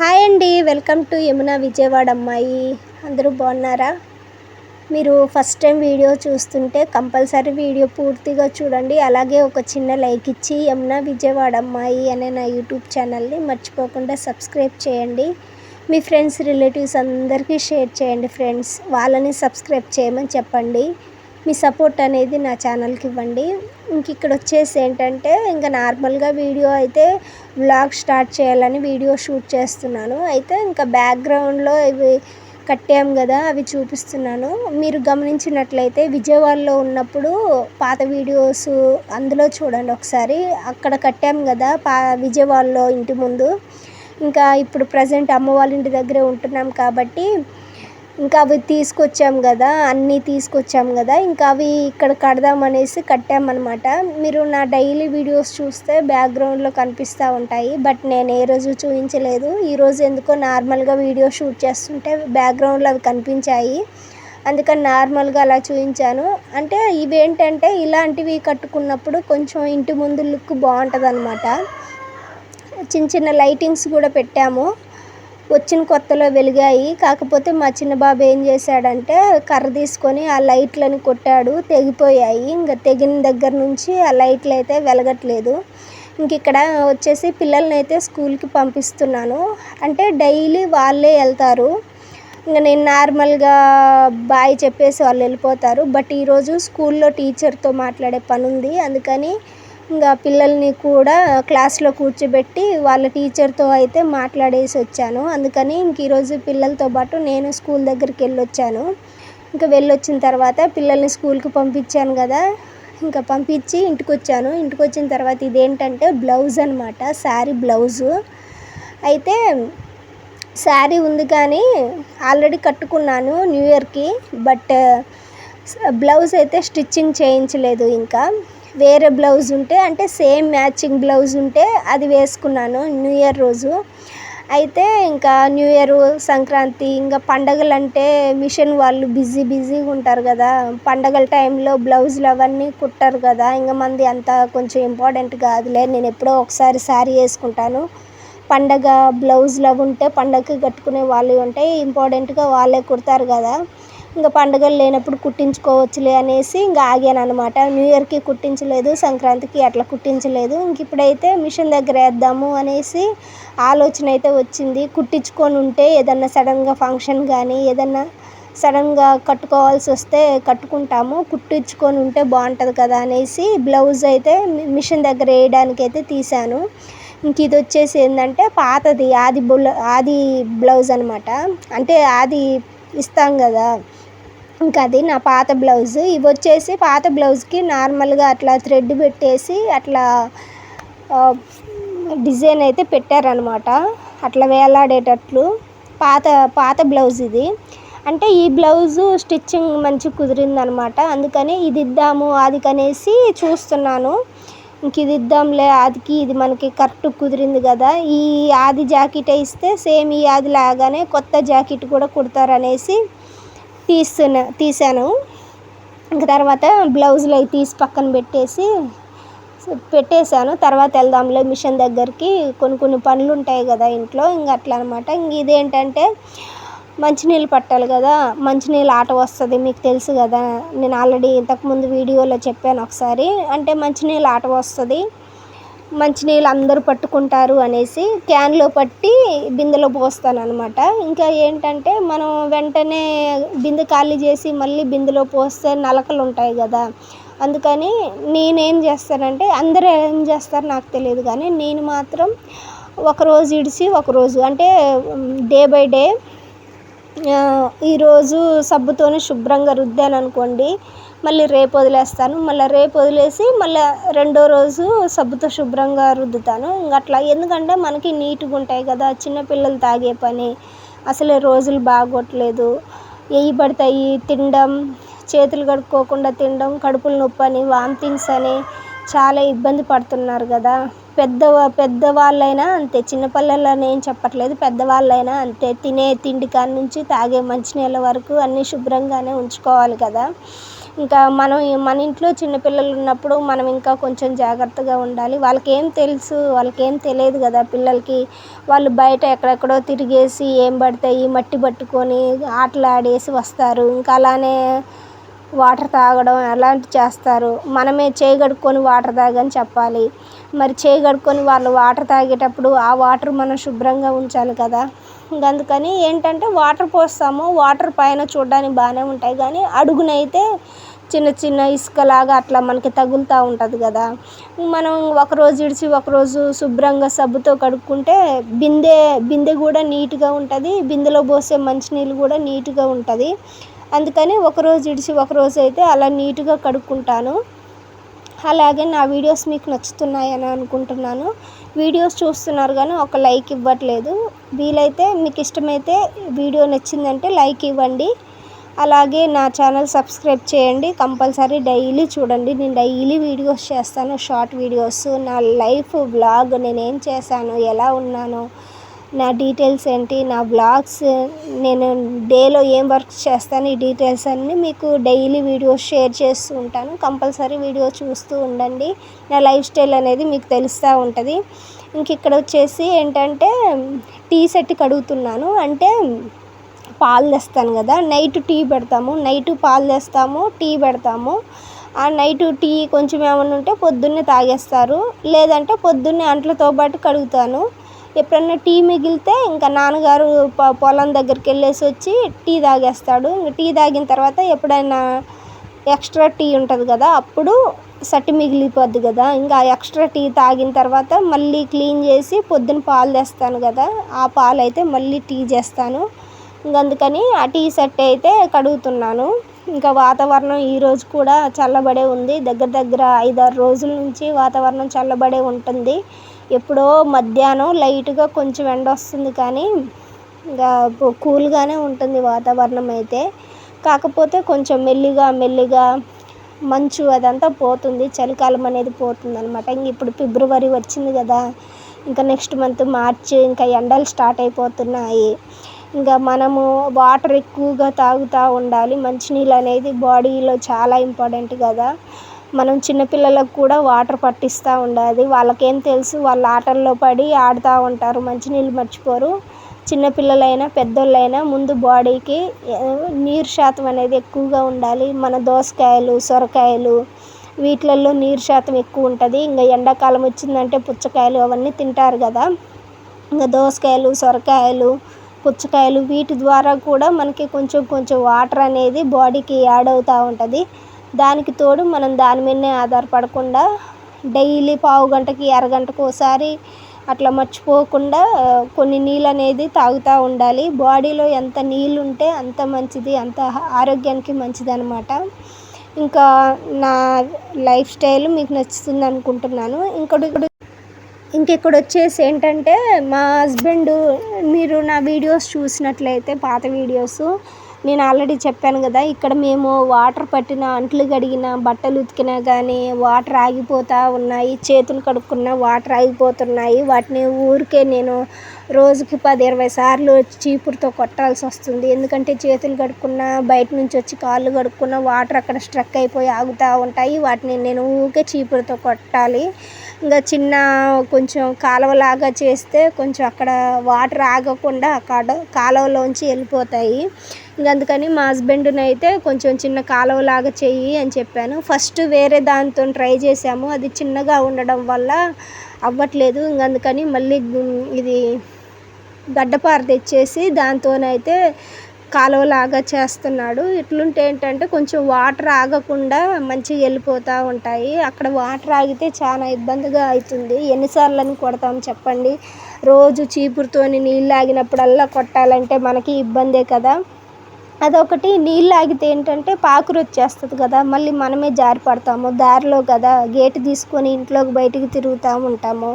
Hi అండి welcome to Yamuna Vijayawada అమ్మాయి. అందరూ బాగున్నారా? మీరు ఫస్ట్ టైం వీడియో చూస్తుంటే కంపల్సరీ వీడియో పూర్తిగా చూడండి. అలాగే ఒక చిన్న లైక్ ఇచ్చి యమున విజయవాడ అమ్మాయి అనే నా యూట్యూబ్ ఛానల్ని మర్చిపోకుండా సబ్స్క్రైబ్ చేయండి. మీ ఫ్రెండ్స్ రిలేటివ్స్ అందరికీ షేర్ చేయండి ఫ్రెండ్స్. వాళ్ళని సబ్స్క్రైబ్ చేయమని చెప్పండి. మీ సపోర్ట్ అనేది నా ఛానల్కి ఇవ్వండి. ఇంక ఇక్కడ వచ్చేసి ఏంటంటే ఇంకా నార్మల్గా వీడియో అయితే వ్లాగ్ స్టార్ట్ చేయాలని వీడియో షూట్ చేస్తున్నాను. అయితే ఇంకా బ్యాక్గ్రౌండ్లో ఇవి కట్టాం కదా అవి చూపిస్తున్నాను. మీరు గమనించినట్లయితే విజయవాడలో ఉన్నప్పుడు పాత వీడియోస్ అందులో చూడండి ఒకసారి. అక్కడ కట్టాం కదా పా విజయవాడలో ఇంటి ముందు. ఇంకా ఇప్పుడు ప్రజెంట్ అమ్మ వాళ్ళ ఇంటి దగ్గరే ఉంటున్నాం కాబట్టి ఇంకా అవి తీసుకొచ్చాం కదా అన్నీ తీసుకొచ్చాం కదా ఇంకా అవి ఇక్కడ కడదామనేసి కట్టామన్నమాట. మీరు నా డైలీ వీడియోస్ చూస్తే బ్యాక్గ్రౌండ్లో కనిపిస్తూ ఉంటాయి బట్ నేను ఏ రోజు చూపించలేదు ఈరోజు ఎందుకో నార్మల్గా వీడియో షూట్ చేస్తుంటే బ్యాక్గ్రౌండ్లో అవి కనిపించాయి. అందుకని నార్మల్గా అలా చూపించాను అంటే ఇవేంటంటే ఇలాంటివి కట్టుకున్నప్పుడు కొంచెం ఇంటి ముందు లుక్ బాగుంటుంది అనమాట చిన్న చిన్న లైటింగ్స్ కూడా పెట్టాము. వచ్చిన కొత్తలో వెలిగాయి. కాకపోతే మా చిన్న బాబు ఏం చేశాడంటే కర్ర తీసుకొని ఆ లైట్లను కొట్టాడు. తెగిపోయాయి. ఇంకా తెగిన దగ్గర నుంచి ఆ లైట్లు అయితే వెలగట్లేదు. ఇంక ఇక్కడ వచ్చేసి పిల్లల్ని అయితే స్కూల్కి పంపిస్తున్నాను. అంటే డైలీ వాళ్ళే వెళ్తారు. ఇంకా నేను నార్మల్గా బాయ్ చెప్పేసి వాళ్ళు వెళ్ళిపోతారు. బట్ ఈరోజు స్కూల్లో టీచర్తో మాట్లాడే పని ఉంది అందుకని ఇంకా పిల్లల్ని కూడా క్లాస్లో కూర్చోబెట్టి వాళ్ళ టీచర్తో అయితే మాట్లాడేసి వచ్చాను. అందుకని ఇంక ఈరోజు పిల్లలతో పాటు నేను స్కూల్ దగ్గరికి వెళ్ళొచ్చాను. ఇంకా వెళ్ళొచ్చిన తర్వాత పిల్లల్ని స్కూల్కి పంపించాను కదా. ఇంకా పంపించి ఇంటికి వచ్చాను ఇంటికి వచ్చిన తర్వాత ఇదేంటంటే బ్లౌజ్ అనమాట శారీ బ్లౌజు. అయితే శారీ ఉంది కానీ ఆల్రెడీ కట్టుకున్నాను న్యూ ఇయర్కి బట్ బ్లౌజ్ అయితే స్టిచ్చింగ్ చేయించలేదు ఇంకా. వేరే బ్లౌజ్ ఉంటే అంటే సేమ్ మ్యాచింగ్ బ్లౌజ్ ఉంటే అది వేసుకున్నాను న్యూ ఇయర్ రోజు. అయితే ఇంకా న్యూ ఇయర్ సంక్రాంతి ఇంకా పండగలు అంటే మిషన్ వాళ్ళు బిజీ బిజీగా ఉంటారు కదా. పండగల టైంలో బ్లౌజులు అవన్నీ కుట్టారు కదా. ఇంకా మంది అంత కొంచెం ఇంపార్టెంట్ కాదులే నేను ఎప్పుడో ఒకసారి శారీ వేసుకుంటాను. పండగ బ్లౌజులు అవి ఉంటే పండగకి కట్టుకునే వాళ్ళు ఉంటాయి ఇంపార్టెంట్గా వాళ్ళే కుడతారు కదా. ఇంకా పండుగలు లేనప్పుడు కుట్టించుకోవచ్చులే అనేసి ఇంకా ఆగాను అనమాట న్యూ ఇయర్కి కుట్టించలేదు సంక్రాంతికి అట్లా కుట్టించలేదు. ఇంక ఇప్పుడైతే మిషన్ దగ్గర వేద్దాము అనేసి ఆలోచన అయితే వచ్చింది. కుట్టించుకొని ఉంటే ఏదన్నా సడన్గా ఫంక్షన్ కానీ ఏదన్నా సడన్గా కట్టుకోవాల్సి వస్తే కట్టుకుంటాము. కుట్టించుకొని ఉంటే బాగుంటుంది కదా అనేసి బ్లౌజ్ అయితే మిషన్ దగ్గర వేయడానికి అయితే తీశాను. ఇంక ఇది వచ్చేసి ఏంటంటే పాతది ఆది బుల్ ఆది బ్లౌజ్ అనమాట అంటే ఆది ఇస్తాం కదా. ఇంకా అది నా పాత బ్లౌజ్. ఇవి వచ్చేసి పాత బ్లౌజ్కి నార్మల్గా అట్లా థ్రెడ్ పెట్టేసి అట్లా డిజైన్ అయితే పెట్టారనమాట అట్లా వేలాడేటట్లు. పాత పాత బ్లౌజ్ ఇది. అంటే ఈ బ్లౌజు స్టిచ్చింగ్ మంచి కుదిరిందనమాట అందుకని ఇది ఇద్దాము అది కనేసి చూస్తున్నాను. ఇంక ఇది ఇద్దాంలే ఆదికి ఇది మనకి కరెక్ట్ కుదిరింది కదా. ఈ ఆది జాకెట్ ఇస్తే సేమ్ ఈ ఆది లాగానే కొత్త జాకెట్ కూడా కుడతారనేసి తీస్తున్నా తీసాను ఇంక తర్వాత బ్లౌజులు అవి తీసి పక్కన పెట్టేసి పెట్టేశాను. తర్వాత వెళ్దాంలే మిషన్ దగ్గరికి. కొన్ని కొన్ని పనులు ఉంటాయి కదా ఇంట్లో. ఇంక అట్లా అనమాట ఇంక ఇదేంటంటే మంచినీళ్ళు పట్టాలి కదా. మంచినీళ్ళు ఆట వస్తుంది మీకు తెలుసు కదా. నేను ఆల్రెడీ ఇంతకుముందు వీడియోలో చెప్పాను ఒకసారి. అంటే మంచినీళ్ళు ఆట వస్తుంది. మంచినీళ్ళు అందరూ పట్టుకుంటారు అనేసి క్యాన్లో పట్టి బిందెలో పోస్తాను అనమాట ఇంకా ఏంటంటే మనం వెంటనే బిందె ఖాళీ చేసి మళ్ళీ బిందెలో పోస్తే నలకలు ఉంటాయి కదా. అందుకని నేనేం చేస్తానంటే అందరూ ఏం చేస్తారు నాకు తెలియదు కానీ నేను మాత్రం ఒకరోజు ఇడిసి ఒకరోజు అంటే డే బై డే ఈరోజు సబ్బుతోనే శుభ్రంగా రుద్దాను అనుకోండి మళ్ళీ రేపు వదిలేస్తాను. మళ్ళీ రేపు వదిలేసి మళ్ళీ రెండో రోజు సబ్బుతో శుభ్రంగా రుద్దుతాను. ఇంక అట్లా ఎందుకంటే మనకి నీట్గా ఉంటాయి కదా చిన్నపిల్లలు తాగే పని అసలే రోజులు బాగోట్లేదు. ఎయ్యి పడతాయి తినడం చేతులు కడుక్కోకుండా తినడం కడుపులు నొప్పి అని వామిటింగ్స్ అని చాలా ఇబ్బంది పడుతున్నారు కదా. పెద్ద పెద్దవాళ్ళైనా అంతే చిన్నపిల్లలని ఏం చెప్పట్లేదు. పెద్దవాళ్ళైనా అంతే తినే తిండి కాడ నుంచి తాగే మంచినీళ్ళ వరకు అన్నీ శుభ్రంగానే ఉంచుకోవాలి కదా. ఇంకా మనం మన ఇంట్లో చిన్నపిల్లలు ఉన్నప్పుడు మనం ఇంకా కొంచెం జాగ్రత్తగా ఉండాలి. వాళ్ళకి ఏం తెలుసు వాళ్ళకి ఏం తెలియదు కదా పిల్లలకి. వాళ్ళు బయట ఎక్కడెక్కడో తిరిగేసి ఏం పడతాయి మట్టి పట్టుకొని ఆటలు ఆడేసి వస్తారు. ఇంకా అలానే వాటర్ తాగడం అలాంటివి చేస్తారు. మనమే చేయి కడుక్కొని వాటర్ తాగని చెప్పాలి. మరి చేయి కడుక్కొని వాళ్ళు వాటర్ తాగేటప్పుడు ఆ వాటర్ మనం శుభ్రంగా ఉంచాలి కదా. ఇంక అందుకని ఏంటంటే వాటర్ పోస్తాము. వాటర్ పైన చూడడానికి బాగానే ఉంటాయి. కానీ అడుగునైతే చిన్న చిన్న ఇసుకలాగా అట్లా మనకి తగులుతూ ఉంటుంది కదా. మనం ఒకరోజు ఇడిచి ఒకరోజు శుభ్రంగా సబ్బుతో కడుక్కుంటే బిందె బిందె కూడా నీట్గా ఉంటుంది. బిందెలో పోసే మంచినీళ్ళు కూడా నీట్గా ఉంటుంది. అందుకని ఒకరోజు ఇడిచి ఒకరోజు అయితే అలా నీట్గా కడుక్కుంటాను. అలాగే నా వీడియోస్ మీకు నచ్చుతున్నాయని అనుకుంటున్నాను. వీడియోస్ చూస్తున్నారు కానీ ఒక లైక్ ఇవ్వట్లేదు. వీలైతే మీకు ఇష్టమైతే వీడియో నచ్చిందంటే లైక్ ఇవ్వండి. అలాగే నా ఛానల్ సబ్స్క్రైబ్ చేయండి. కంపల్సరీ డైలీ చూడండి. నేను డైలీ వీడియోస్ చేస్తాను షార్ట్ వీడియోస్. నా లైఫ్ బ్లాగ్ నేనేం చేశాను ఎలా ఉన్నాను నా డీటెయిల్స్ ఏంటి నా బ్లాగ్స్ నేను డేలో ఏం వర్క్ చేస్తాను ఈ డీటెయిల్స్ అన్నీ మీకు డైలీ వీడియోస్ షేర్ చేస్తూ ఉంటాను. కంపల్సరీ వీడియో చూస్తూ ఉండండి. నా లైఫ్ స్టైల్ అనేది మీకు తెలుస్తూ ఉంటుంది. ఇంక ఇక్కడ వచ్చేసి ఏంటంటే టీ సెట్ కడుగుతున్నాను అంటే పాలు తెస్తాను కదా. నైట్ టీ పెడతాము. నైట్ పాలు తెస్తాము టీ పెడతాము. ఆ నైట్ టీ కొంచెం ఏమైనా ఉంటే పొద్దున్నే తాగేస్తారు. లేదంటే పొద్దున్నే అంట్లతో పాటు కడుగుతాను. ఎప్పుడన్నా టీ మిగిలితే ఇంకా నాన్నగారు పొలం దగ్గరికి వెళ్ళేసి వచ్చి టీ తాగేస్తాడు. ఇంకా టీ తాగిన తర్వాత ఎప్పుడైనా ఎక్స్ట్రా టీ ఉంటుంది కదా అప్పుడు సట్టి మిగిలిపోద్ది కదా. ఇంకా ఎక్స్ట్రా టీ తాగిన తర్వాత మళ్ళీ క్లీన్ చేసి పొద్దున పాలు తెస్తాను కదా. ఆ పాలు అయితే మళ్ళీ టీ చేస్తాను. ఇంక అందుకని ఆ టీ సెట్ అయితే కడుగుతున్నాను. ఇంకా వాతావరణం ఈరోజు కూడా చల్లబడే ఉంది. దగ్గర దగ్గర ఐదారు రోజుల నుంచి వాతావరణం చల్లబడే ఉంటుంది. ఎప్పుడో మధ్యాహ్నం లైట్గా కొంచెం ఎండ వస్తుంది కానీ ఇంకా కూల్గానే ఉంటుంది వాతావరణం అయితే. కాకపోతే కొంచెం మెల్లిగా మెల్లిగా మంచు అదంతా పోతుంది. చలికాలం అనేది పోతుంది అనమాట ఇంక ఇప్పుడు ఫిబ్రవరి వచ్చింది కదా. ఇంకా నెక్స్ట్ మంత్ మార్చ్ ఇంకా ఎండలు స్టార్ట్ అయిపోతున్నాయి. ఇంకా మనము వాటర్ ఎక్కువగా తాగుతూ ఉండాలి. మంచినీళ్ళు అనేది బాడీలో చాలా ఇంపార్టెంట్ కదా. మనం చిన్నపిల్లలకు కూడా వాటర్ పట్టిస్తూ ఉండాలి. వాళ్ళకేం తెలుసు వాళ్ళ ఆటల్లో పడి ఆడుతూ ఉంటారు. మంచినీళ్ళు మర్చిపోరు. చిన్నపిల్లలైనా పెద్దోళ్ళైనా ముందు బాడీకి నీరు శాతం అనేది ఎక్కువగా ఉండాలి. మన దోసకాయలు సొరకాయలు వీటిలలో నీరు శాతం ఎక్కువ ఉంటుంది. ఇంకా ఎండాకాలం వచ్చిందంటే పుచ్చకాయలు అవన్నీ తింటారు కదా. ఇంకా దోసకాయలు సొరకాయలు పుచ్చకాయలు వీటి ద్వారా కూడా మనకి కొంచెం కొంచెం వాటర్ అనేది బాడీకి యాడ్ అవుతూ ఉంటుంది. దానికి తోడు మనం దాని మీదనే ఆధారపడకుండా డైలీ పావు గంటకి అరగంటకు ఒకసారి అట్లా మర్చిపోకుండా కొన్ని నీళ్ళు అనేది తాగుతూ ఉండాలి. బాడీలో ఎంత నీళ్ళు ఉంటే అంత మంచిది అంత ఆరోగ్యానికి మంచిది అనమాట ఇంకా నా లైఫ్ స్టైల్ మీకు నచ్చుతుంది అనుకుంటున్నాను. ఇంకోటి ఇంకెక్కడ వచ్చేసి ఏంటంటే మా హస్బెండ్ మీరు నా వీడియోస్ చూసినట్లయితే పాత వీడియోస్ నేను ఆల్రెడీ చెప్పాను కదా ఇక్కడ మేము వాటర్ పట్టిన అంట్లు కడిగిన బట్టలు ఉతికినా కానీ వాటర్ ఆగిపోతూ ఉన్నాయి చేతులు కడుక్కున్న వాటర్ ఆగిపోతున్నాయి వాటిని ఊరికే నేను రోజుకి పది ఇరవై సార్లు చీపురుతో కొట్టాల్సి వస్తుంది ఎందుకంటే చేతులు కడుక్కున్న బయట నుంచి వచ్చి కాళ్ళు కడుక్కున్న వాటర్ అక్కడ స్ట్రక్ అయిపోయి ఆగుతూ ఉంటాయి వాటిని నేను ఊరికే చీపురుతో కొట్టాలి. ఇంకా చిన్న కొంచెం కాలువలాగా చేస్తే కొంచెం అక్కడ వాటర్ ఆగకుండా అక్కడ కాలువలోంచి వెళ్ళిపోతాయి. ఇంక అందుకని మా హస్బెండ్ని అయితే కొంచెం చిన్న కాలువలాగా చెయ్యి అని చెప్పాను. ఫస్ట్ వేరే దాంతో ట్రై చేసాము అది చిన్నగా ఉండడం వల్ల అవ్వట్లేదు. ఇంక అందుకని మళ్ళీ ఇది గడ్డపార తెచ్చేసి దాంతోనైతే కాలువలాగా చేస్తున్నాడు. ఇట్లుంటే ఏంటంటే కొంచెం వాటర్ ఆగకుండా మంచిగా వెళ్ళిపోతూ ఉంటాయి. అక్కడ వాటర్ ఆగితే చాలా ఇబ్బందిగా అవుతుంది. ఎన్నిసార్లు అని కొడతాం చెప్పండి. రోజు చీపురుతోని నీళ్ళు ఆగినప్పుడల్లా కొట్టాలంటే మనకి ఇబ్బందే కదా. అదొకటి. నీళ్ళు ఆగితే ఏంటంటే పాకురు వచ్చేస్తుంది కదా. మళ్ళీ మనమే జారి పడతాము. దారిలో కదా గేటు తీసుకొని ఇంట్లోకి బయటికి తిరుగుతూ ఉంటాము.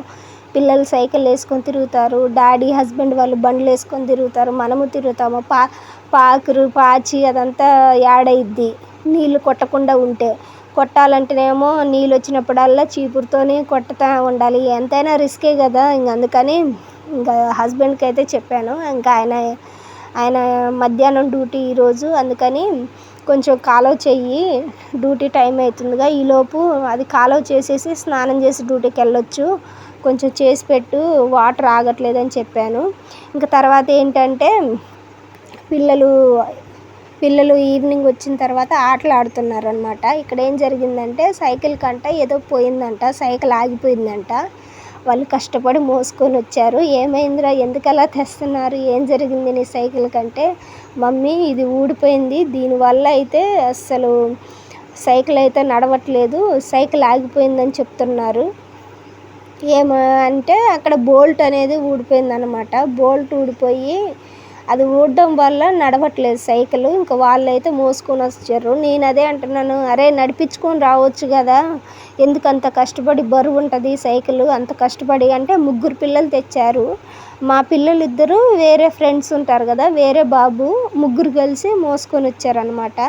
పిల్లలు సైకిల్ వేసుకొని తిరుగుతారు. డాడీ హస్బెండ్ వాళ్ళు బండ్లు వేసుకొని తిరుగుతారు. మనము తిరుగుతాము. పా పాకురు పాచి అదంతా యాడ్ అయ్యిద్ది నీళ్ళు కొట్టకుండా ఉంటే. కొట్టాలంటేనేమో నీళ్ళు వచ్చినప్పుడల్లా చీపురుతోనే కొట్టుతూ ఉండాలి. ఎంతైనా రిస్కే కదా. ఇంక అందుకని ఇంకా హస్బెండ్కి అయితే చెప్పాను. ఇంకా ఆయన ఆయన మధ్యాహ్నం డ్యూటీ ఈరోజు అందుకని కొంచెం కాలువ చెయ్యి. డ్యూటీ టైం అవుతుందిగా ఈలోపు అది కాలువ చేసేసి స్నానం చేసి డ్యూటీకి వెళ్ళొచ్చు. కొంచెం చేసి పెట్టు. వాటర్ ఆగట్లేదని చెప్పాను. ఇంకా తర్వాత ఏంటంటే పిల్లలు పిల్లలు ఈవినింగ్ వచ్చిన తర్వాత ఆటలు ఆడుతున్నారు అనమాట ఇక్కడ ఏం జరిగిందంటే సైకిల్ కంట ఏదో పోయిందంట సైకిల్ ఆగిపోయిందంట. వాళ్ళు కష్టపడి మోసుకొని వచ్చారు. ఏమైందిరా ఎందుకు అలా తెస్తున్నారు? ఏం జరిగింది నీ సైకిల్ కంటే? మమ్మీ ఇది ఊడిపోయింది. దీనివల్ల అయితే అస్సలు సైకిల్ అయితే నడవట్లేదు. సైకిల్ ఆగిపోయిందని చెప్తున్నారు. ఏమంటే అంటే అక్కడ బోల్ట్ అనేది ఊడిపోయిందనమాట బోల్ట్ ఊడిపోయి అది ఊడడం వల్ల నడవట్లేదు సైకిల్. ఇంకా వాళ్ళైతే మోసుకొని వచ్చారు నేను అదే అంటున్నాను అరే నడిపించుకొని రావచ్చు కదా. ఎందుకు అంత కష్టపడి బరువు ఉంటుంది సైకిల్? అంత కష్టపడి అంటే ముగ్గురు పిల్లలు తెచ్చారు. మా పిల్లలు ఇద్దరు వేరే ఫ్రెండ్స్ ఉంటారు కదా వేరే బాబు ముగ్గురు కలిసి మోసుకొని వచ్చారనమాట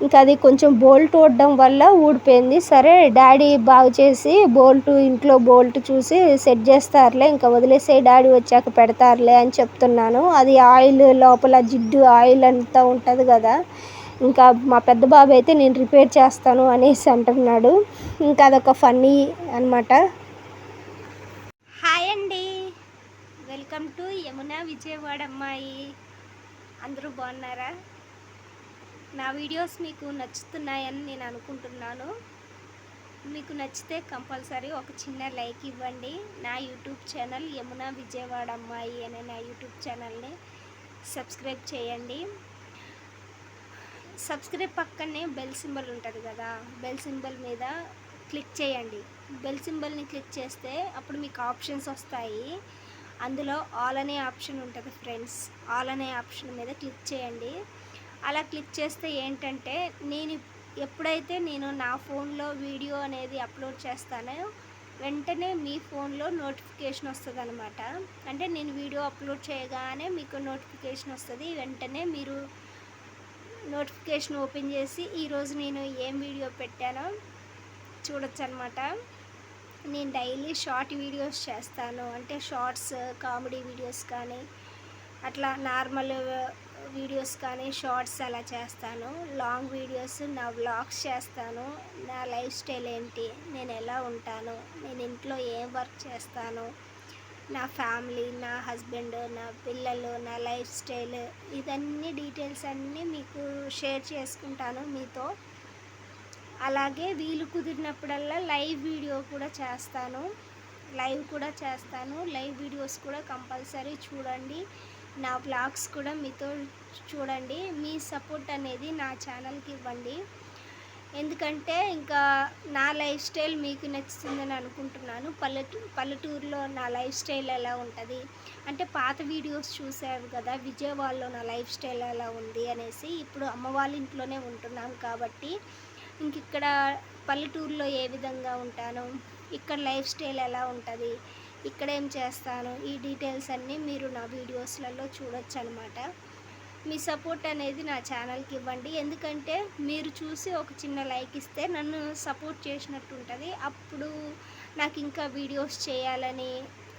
ఇంకా అది కొంచెం బోల్ట్ వడ్డం వల్ల ఊడిపోయింది. సరే డాడీ బాగు చేసి బోల్ట్ ఇంట్లో బోల్ట్ చూసి సెట్ చేస్తారులే ఇంకా వదిలేసే డాడీ వచ్చాక పెడతారులే అని చెప్తున్నాను. అది ఆయిల్ లోపల జిడ్డు ఆయిల్ అంతా ఉంటుంది కదా ఇంకా మా పెద్ద బాబు అయితే నేను రిపేర్ చేస్తాను అనేసి అంటున్నాడు. ఇంకా అదొక ఫన్నీ అనమాట హాయ్ అండి. వెల్కమ్ టు యమున విజయవాడ అమ్మాయి. అందరూ బాగున్నారా? నా వీడియోస్ మీకు నచ్చుతున్నాయని నేను అనుకుంటున్నాను. మీకు నచ్చితే కంపల్సరీ ఒక చిన్న లైక్ ఇవ్వండి. నా యూట్యూబ్ ఛానల్ యమున విజయవాడ అమ్మాయి అనే నా యూట్యూబ్ ఛానల్ని సబ్స్క్రైబ్ చేయండి. సబ్స్క్రైబ్ పక్కనే బెల్ సింబల్ ఉంటుంది కదా బెల్ సింబల్ మీద క్లిక్ చేయండి. బెల్ సింబల్ని క్లిక్ చేస్తే అప్పుడు మీకు ఆప్షన్స్ వస్తాయి. అందులో ఆల్ అనే ఆప్షన్ ఉంటుంది ఫ్రెండ్స్ ఆల్ అనే ఆప్షన్ మీద క్లిక్ చేయండి. అలా క్లిక్ చేస్తే ఏంటంటే నేను ఎప్పుడైతే నేను నా ఫోన్లో వీడియో అనేది అప్లోడ్ చేస్తానో వెంటనే మీ ఫోన్లో నోటిఫికేషన్ వస్తుంది అనమాట అంటే నేను వీడియో అప్లోడ్ చేయగానే మీకు నోటిఫికేషన్ వస్తుంది వెంటనే మీరు నోటిఫికేషన్ ఓపెన్ చేసి ఈరోజు నేను ఏం వీడియో పెట్టానో చూడొచ్చు అనమాట నేను డైలీ షార్ట్ వీడియోస్ చేస్తాను. అంటే షార్ట్స్ కామెడీ వీడియోస్ కానీ అట్లా నార్మల్ వీడియోస్ కానీ షార్ట్స్ అలా చేస్తాను. లాంగ్ వీడియోస్ నా వ్లాగ్స్ చేస్తాను. నా లైఫ్ స్టైల్ ఏంటి నేను ఎలా ఉంటాను నేను ఇంట్లో ఏం వర్క్ చేస్తాను నా ఫ్యామిలీ నా హస్బెండ్ నా పిల్లలు నా లైఫ్ స్టైల్ ఇదన్నీ డీటెయిల్స్ అన్నీ మీకు షేర్ చేసుకుంటాను మీతో. అలాగే వీలు కుదిరినప్పుడల్లా లైవ్ వీడియో కూడా చేస్తాను. లైవ్ కూడా చేస్తాను. లైవ్ వీడియోస్ కూడా కంపల్సరీ చూడండి. నా బ్లాగ్స్ కూడా మీతో చూడండి. మీ సపోర్ట్ అనేది నా ఛానల్కి ఇవ్వండి. ఎందుకంటే ఇంకా నా లైఫ్ స్టైల్ మీకు నచ్చుతుందని అనుకుంటున్నాను. పల్లెటూ పల్లెటూరులో నా లైఫ్ స్టైల్ ఎలా ఉంటుంది? అంటే పాత వీడియోస్ చూసారు కదా విజయవాడలో నా లైఫ్ స్టైల్ ఎలా ఉంది అనేసి ఇప్పుడు అమ్మ వాళ్ళ ఇంట్లోనే ఉంటున్నాను కాబట్టి ఇంక ఇక్కడ పల్లెటూరులో ఏ విధంగా ఉంటాను? ఇక్కడ లైఫ్ స్టైల్ ఎలా ఉంటుంది? ఇక్కడ ఏం చేస్తాను? ఈ డీటెయిల్స్ అన్నీ మీరు నా వీడియోస్లలో చూడొచ్చు అనమాట మీ సపోర్ట్ అనేది నా ఛానల్కి ఇవ్వండి. ఎందుకంటే మీరు చూసి ఒక చిన్న లైక్ ఇస్తే నన్ను సపోర్ట్ చేసినట్టు ఉంటుంది అప్పుడు నాకు ఇంకా వీడియోస్ చేయాలని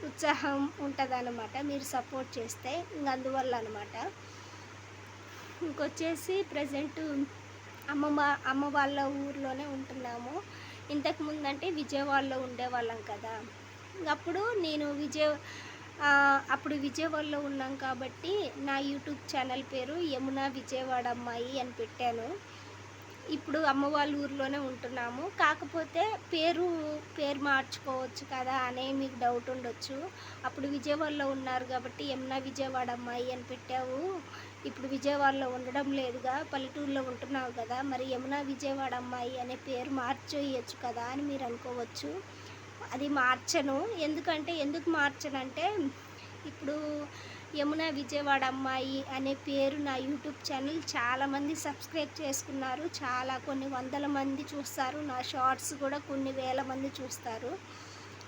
ఉత్సాహం ఉంటుంది అనమాట మీరు సపోర్ట్ చేస్తే ఇంక అందువల్ల అనమాట ఇంకొచ్చేసి ప్రజెంట్ అమ్మమ్మ అమ్మ వాళ్ళ ఊర్లోనే ఉంటున్నాము. ఇంతకుముందంటే విజయవాడలో ఉండేవాళ్ళం కదా. అప్పుడు నేను విజయ అప్పుడు విజయవాడలో ఉన్నాం కాబట్టి నా యూట్యూబ్ ఛానల్ పేరు యమున విజయవాడ అమ్మాయి అని పెట్టాను. ఇప్పుడు అమ్మ వాళ్ళ ఊర్లోనే ఉంటున్నాము. కాకపోతే పేరు పేరు మార్చుకోవచ్చు కదా అనే మీకు డౌట్ ఉండొచ్చు. అప్పుడు విజయవాడలో ఉన్నారు కాబట్టి యమున విజయవాడ అమ్మాయి అని పెట్టావు. ఇప్పుడు విజయవాడలో ఉండడం లేదుగా పల్లెటూరులో ఉంటున్నావు కదా మరి యమున విజయవాడ అమ్మాయి అనే పేరు మార్చేయచ్చు కదా అని మీరు అనుకోవచ్చు. అది మార్చను. ఎందుకంటే ఎందుకు మార్చనంటే ఇప్పుడు యమున విజయవాడ అమ్మాయి అనే పేరు నా యూట్యూబ్ ఛానల్ చాలామంది సబ్స్క్రైబ్ చేసుకున్నారు. చాలా కొన్ని వందల మంది చూస్తారు. నా షార్ట్స్ కూడా కొన్ని వేల మంది చూస్తారు.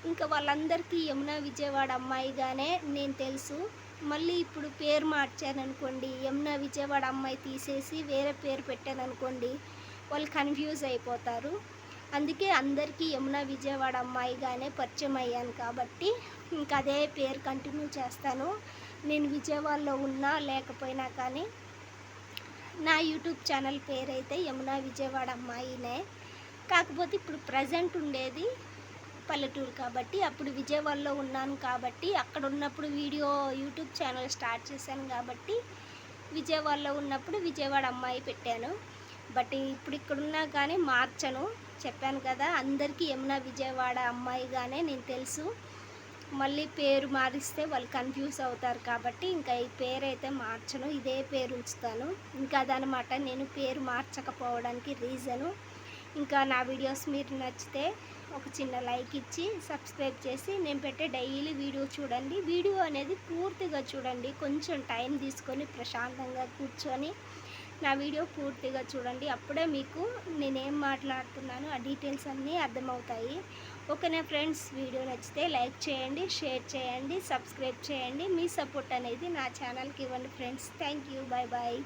ఇంకా వాళ్ళందరికీ యమున విజయవాడ అమ్మాయిగానే నేను తెలుసు. మళ్ళీ ఇప్పుడు పేరు మార్చాను అనుకోండి యమున విజయవాడ అమ్మాయి తీసేసి వేరే పేరు పెట్టాను అనుకోండి వాళ్ళు కన్ఫ్యూజ్ అయిపోతారు. అందుకే అందరికీ యమున విజయవాడ అమ్మాయిగానే పరిచయం అయ్యాను కాబట్టి ఇంకా అదే పేరు కంటిన్యూ చేస్తాను. నేను విజయవాడలో ఉన్నా లేకపోయినా కానీ నా యూట్యూబ్ ఛానల్ పేరైతే యమున విజయవాడ అమ్మాయినే. కాకపోతే ఇప్పుడు ప్రజెంట్ ఉండేది పల్లెటూరు కాబట్టి అప్పుడు విజయవాడలో ఉన్నాను కాబట్టి అక్కడ ఉన్నప్పుడు వీడియో యూట్యూబ్ ఛానల్ స్టార్ట్ చేశాను కాబట్టి విజయవాడలో ఉన్నప్పుడు విజయవాడ అమ్మాయి పెట్టాను. బట్ ఇప్పుడు ఇక్కడున్నా కానీ మార్చను. చెప్పాను కదా అందరికీ యమునా విజయవాడ అమ్మాయిగానే నేను తెలుసు. మళ్ళీ పేరు మారిస్తే వాళ్ళు కన్ఫ్యూజ్ అవుతారు కాబట్టి ఇంకా ఈ పేరు అయితే మార్చను ఇదే పేరు ఉంచుతాను. ఇంకా అదనమాట నేను పేరు మార్చకపోవడానికి రీజను ఇంకా నా వీడియోస్ మీరు నచ్చితే ఒక చిన్న లైక్ ఇచ్చి సబ్స్క్రైబ్ చేసి నేను పెట్టే డైలీ వీడియో చూడండి. వీడియో అనేది పూర్తిగా చూడండి కొంచెం టైం తీసుకొని ప్రశాంతంగా కూర్చొని నా వీడియో పూర్తిగా చూడండి. అప్పుడే మీకు నేనేం మాట్లాడుతున్నాను ఆ డీటెయిల్స్ అన్నీ అర్థమవుతాయి. ఓకేనా ఫ్రెండ్స్ వీడియో నచ్చితే లైక్ చేయండి షేర్ చేయండి సబ్స్క్రైబ్ చేయండి. మీ సపోర్ట్ అనేది నా ఛానల్కి ఇవ్వండి friends. Thank you. Bye bye